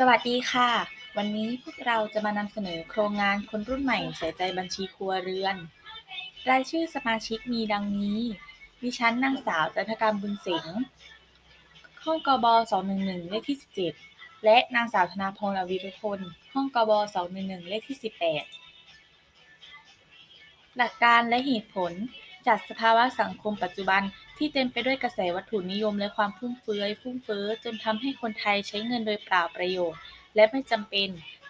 สวัสดีค่ะ วันนี้พวกเราจะมานำเสนอโครงงานคนรุ่นใหม่ใส่ใจบัญชีครัวเรือน รายชื่อสมาชิกมีดังนี้ ดิฉันนางสาวจันทกรรบุญสิงห์ห้องกบ211 เลขที่ 17 และนางสาวธนาพรอวิรุพลห้องกบ211 เลขที่ 18 หลักการและเหตุผล จากสภาวะสังคมปัจจุบันที่เต็มไปด้วยกระแสวัตถุนิยมและความฟุ่มเฟือยฟุ่มเฟ้อจนทำให้คนไทยใช้เงินโดยเปล่าประโยชน์ และไม่จำเป็น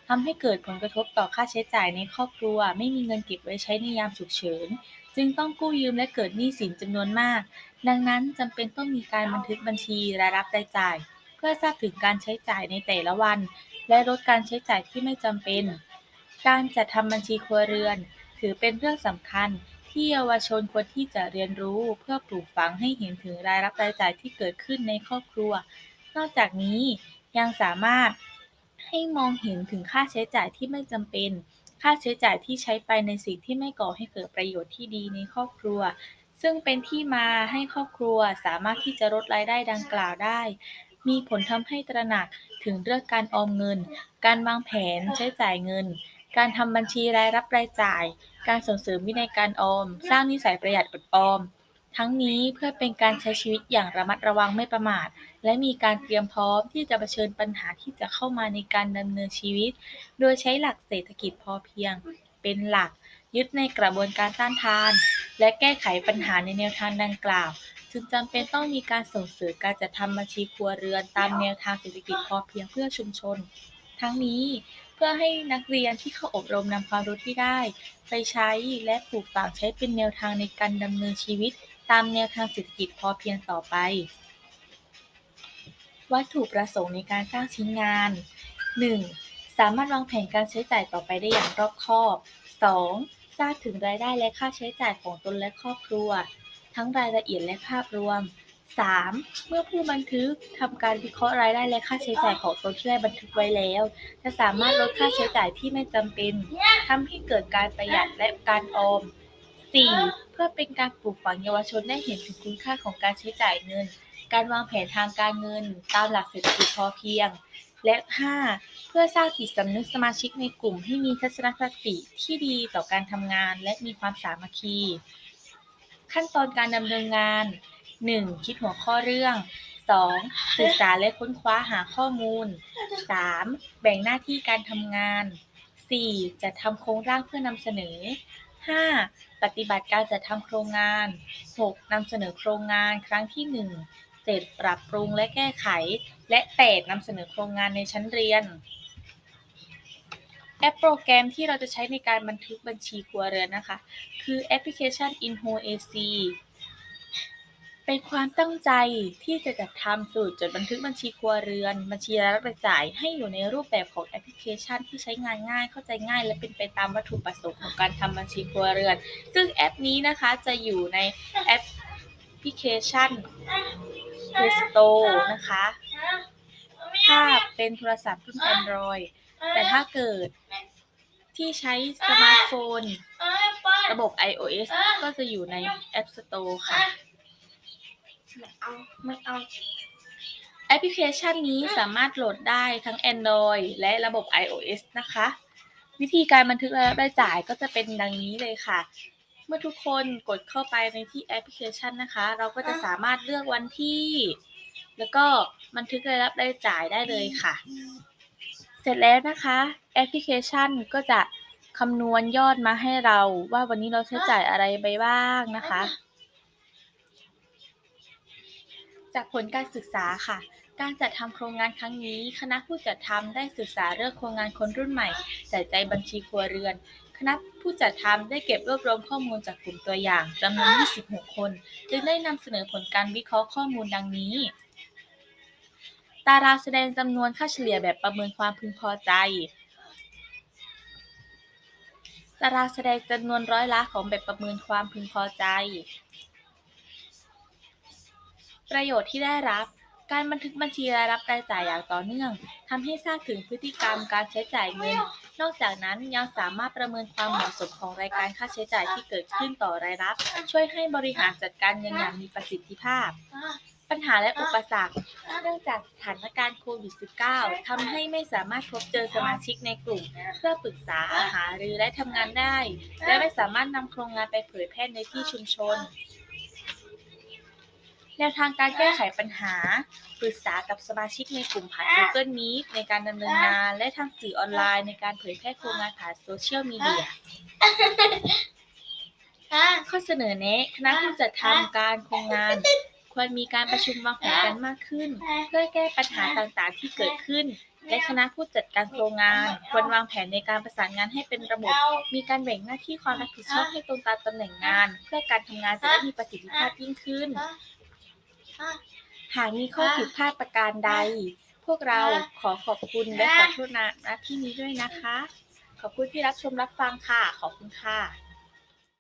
ทำให้เกิดผลกระทบต่อค่าใช้จ่ายในครอบครัว ไม่มีเงินเก็บไว้ใช้ในยามฉุกเฉิน จึงต้องกู้ยืมและเกิดหนี้สินจำนวนมาก ดังนั้นจำเป็นต้องมีการบันทึกบัญชีรายรับรายจ่าย เพื่อทราบถึงการใช้จ่ายในแต่ละวัน และลดการใช้จ่ายที่ไม่จำเป็น การจัดทำบัญชีครัวเรือน ถือเป็นเรื่องสำคัญ ที่เยาวชนควรที่จะเรียนรู้เพื่อปลูกฝังให้เห็นถึงรายรับรายจ่ายที่เกิดขึ้นในครอบครัว นอกจากนี้ยังสามารถให้มองเห็นถึงค่าใช้จ่ายที่ไม่จำเป็น ค่าใช้จ่ายที่ใช้ไปในสิ่งที่ไม่ก่อให้เกิดประโยชน์ที่ดีในครอบครัว ซึ่งเป็นที่มาให้ครอบครัวสามารถที่จะลดรายได้ดังกล่าวได้ มีผลทำให้ตระหนักถึงเรื่องการออมเงิน การวางแผนใช้จ่ายเงิน การทำบัญชีรายรับรายจ่าย การส่งเสริมวินัยการออม สร้างนิสัยประหยัดอดออม ทั้งนี้เพื่อเป็นการใช้ชีวิตอย่างระมัดระวังไม่ประมาท และมีการเตรียมพร้อมที่จะเผชิญปัญหาที่จะเข้ามาในการดำเนินชีวิต โดยใช้หลักเศรษฐกิจพอเพียง เป็นหลัก ยึดในกระบวนการต้านทาน และแก้ไขปัญหาในแนวทางดังกล่าวจึงจำเป็นต้องมีการส่งเสริมการจัดทำบัญชีครัวเรือนตามแนวทางเศรษฐกิจพอเพียงเพื่อชุมชน ทั้งนี้ เพื่อให้นักเรียนที่เข้าอบรมนำความรู้ที่ได้ ไปใช้และปลูกฝังใช้เป็นแนวทางในการดำเนินชีวิต ตามแนวทางเศรษฐกิจพอเพียงต่อไป วัตถุประสงค์ในการสร้างชิ้นงาน 1. สามารถวางแผนการใช้จ่ายต่อไปได้อย่างรอบคอบ 2. ทราบถึงรายได้และค่าใช้จ่ายของตนและครอบครัว ทั้งรายละเอียดและภาพรวม 3. เมื่อผู้บันทึกทำการวิเคราะห์รายได้และค่าใช้จ่ายของตนที่ได้บันทึกไว้แล้ว จะสามารถลดค่าใช้จ่ายที่ไม่จำเป็นทำให้เกิดการประหยัดและการออม 4. เพื่อเป็นการปลูกฝังเยาวชนได้เห็นถึงคุณค่าของการใช้จ่ายเงิน การวางแผนทางการเงิน ตามหลักเศรษฐกิจพอเพียง และ 5. เพื่อสร้างจิตสำนึกสมาชิกในกลุ่มให้มีทัศนคติที่ดีต่อการทำงาน และมีความสามัคคี ขั้นตอนการดำเนินงาน 1. คิดหัวข้อเรื่อง 2. ศึกษาและค้นคว้าหาข้อมูล 3. แบ่งหน้าที่การทำงาน 4. จัดทำโครงร่างเพื่อนำเสนอ 5. ปฏิบัติการจัดทำโครงงาน 6. นำเสนอโครงงานครั้งที่ 1 7. ปรับปรุงและแก้ไข และ 8. นำเสนอโครงงานในชั้นเรียน แอปโปรแกรมที่เราจะใช้ในการบันทึกบัญชีครัวเรือนนะคะ คือแอปพลิเคชัน Inho AC เป็นความตั้งใจที่จะจัดทำสูตรจดบันทึกบัญชีครัวเรือน บัญชีรายรับรายจ่ายให้อยู่ในรูปแบบของแอปพลิเคชันที่ใช้งานง่ายเข้าใจง่าย และเป็นไปตามวัตถุประสงค์ของการทำบัญชีครัวเรือน ซึ่งแอปนี้นะคะจะอยู่ในแอปพลิเคชัน Play Store นะคะ ถ้าเป็นโทรศัพท์รุ่น Android แต่ถ้าเกิดที่ใช้สมาร์ทโฟน ระบบ iOS ก็จะอยู่ใน App Store ค่ะ ไม่เอา ไม่เอา แอปพลิเคชันนี้สามารถโหลดได้ทั้ง Android และระบบ iOS นะคะ วิธีการบันทึกรายรับรายจ่ายก็จะเป็นดังนี้เลยค่ะ เมื่อทุกคนกดเข้าไปในที่แอปพลิเคชันนะคะ เราก็จะสามารถเลือกวันที่ แล้วก็บันทึกรายรับรายจ่ายได้เลยค่ะ เสร็จแล้วนะคะ แอปพลิเคชันก็จะคำนวณยอดมาให้เราว่าวันนี้เราใช้จ่ายอะไรไปบ้างนะคะ จากผลการศึกษาค่ะ การจัดทำโครงงานครั้งนี้ คณะผู้จัดทำได้ศึกษาเรื่องโครงงานคนรุ่นใหม่ใส่ใจบัญชีครัวเรือน คณะผู้จัดทำได้เก็บรวบรวมข้อมูลจากกลุ่มตัวอย่างจำนวน 26 คน จึงได้นำเสนอผลการวิเคราะห์ข้อมูลดังนี้ ตารางแสดงจำนวนค่าเฉลี่ยแบบประเมินความพึงพอใจ ตารางแสดงจำนวนร้อยละของแบบประเมินความพึงพอใจ ประโยชน์ที่ได้รับ การบันทึกบัญชีรายรับรายจ่ายอย่างต่อเนื่องทำให้ทราบถึงพฤติกรรมการใช้จ่ายเงิน นอกจากนั้นยังสามารถประเมินความเหมาะสมของรายการค่าใช้จ่ายที่เกิดขึ้นต่อรายรับ ช่วยให้บริหารจัดการเงินอย่างมีประสิทธิภาพ ปัญหาและอุปสรรค เนื่องจากสถานการณ์โควิด -19 ทำให้ไม่สามารถพบเจอสมาชิกในกลุ่ม เพื่อปรึกษาหารือและทำงานได้ และไม่สามารถนำโครงงานไปเผยแพร่ในที่ชุมชน แนวทางการแก้ไขปัญหา ปรึกษากับสมาชิกในกลุ่มผ่าน Google Meet ในการดำเนินงาน และทางสื่อออนไลน์ในการเผยแพร่โครงงานผ่านโซเชียลมีเดียข้อเสนอแนะคณะผู้จัดทำการโครงงานควรมีการประชุมวางแผนกันมากขึ้น เพื่อแก้ปัญหาต่างๆที่เกิดขึ้น และคณะผู้จัดการโครงงาน ควรวางแผนในการประสานงานให้เป็นระบบ มีการแบ่งหน้าที่ความรับผิดชอบให้ตรงตามตำแหน่งงาน เพื่อการทำงานจะได้มีประสิทธิภาพยิ่งขึ้น หากมีข้อผิดพลาดประการใด พวกเราขอขอบคุณและขอโทษณณที่นี้ด้วยนะคะ ขอบคุณที่รับชมรับฟังค่ะ ขอบคุณค่ะ